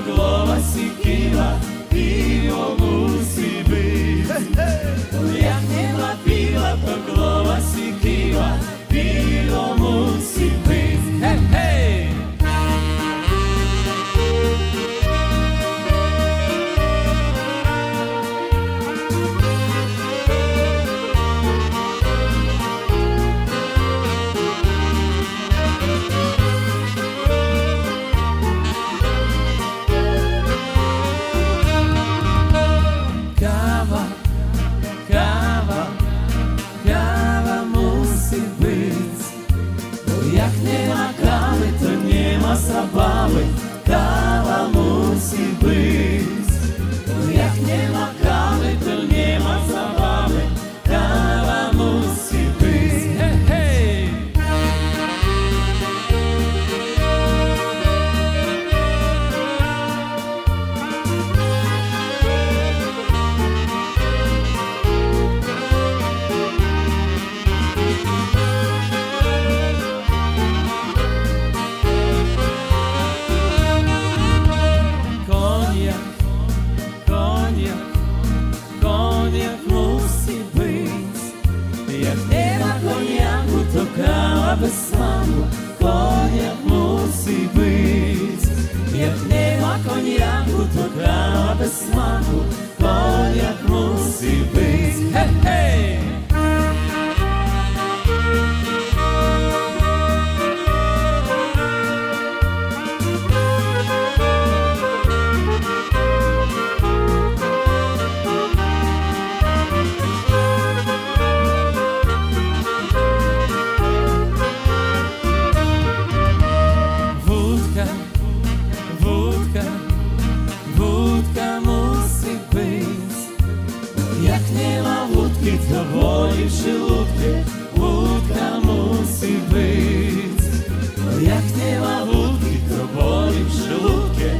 glova se queima e o amor. маками, то нема собами, кава мусить быть. від заволі в шелудки мусить бить, як нема вудки, то болі в шелудки